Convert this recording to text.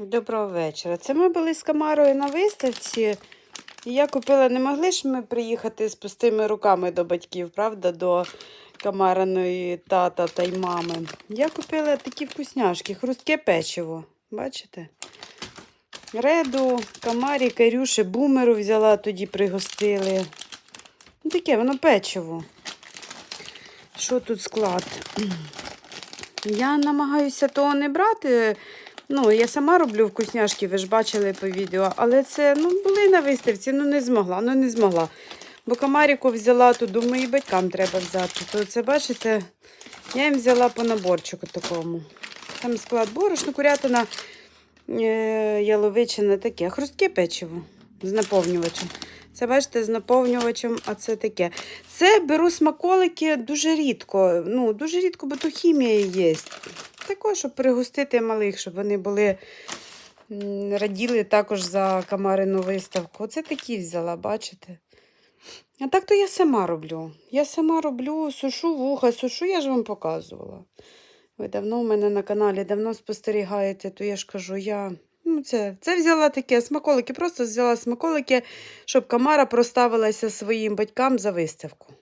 Доброго вечора. Це ми були з Камарою на виставці. І я купила, не могли ж ми приїхати з пустими руками до батьків, правда, до Камариної тата та й мами. Я купила такі вкусняшки, хрустке печиво. Бачите? Реду, Камарі, Карюші, бумеру взяла, тоді пригостили. Ну, таке воно печиво. Що тут склад? Я намагаюся того не брати. Ну, я сама роблю вкусняшки, ви ж бачили по відео, але це ну, були на виставці, ну не змогла, ну не змогла. Бо комаріку взяла, то думаю, і батькам треба взяти. То це, бачите, я їм взяла по наборчику такому. Там склад борошно, курятина, е, яловичина таке, хрустке печиво з наповнювачем. Це, бачите, з наповнювачем, а це таке. Це беру смаколики дуже рідко. Ну, дуже рідко, бо то хімія є. Також, щоб пригостити малих, щоб вони були раділи також за камарину виставку. Оце такі взяла, бачите? А так то я сама роблю. Я сама роблю, сушу вуха, сушу, я ж вам показувала. Ви давно у мене на каналі давно спостерігаєте, то я ж кажу, я. Ну, це, це взяла таке смаколики, просто взяла смаколики, щоб Камара проставилася своїм батькам за виставку.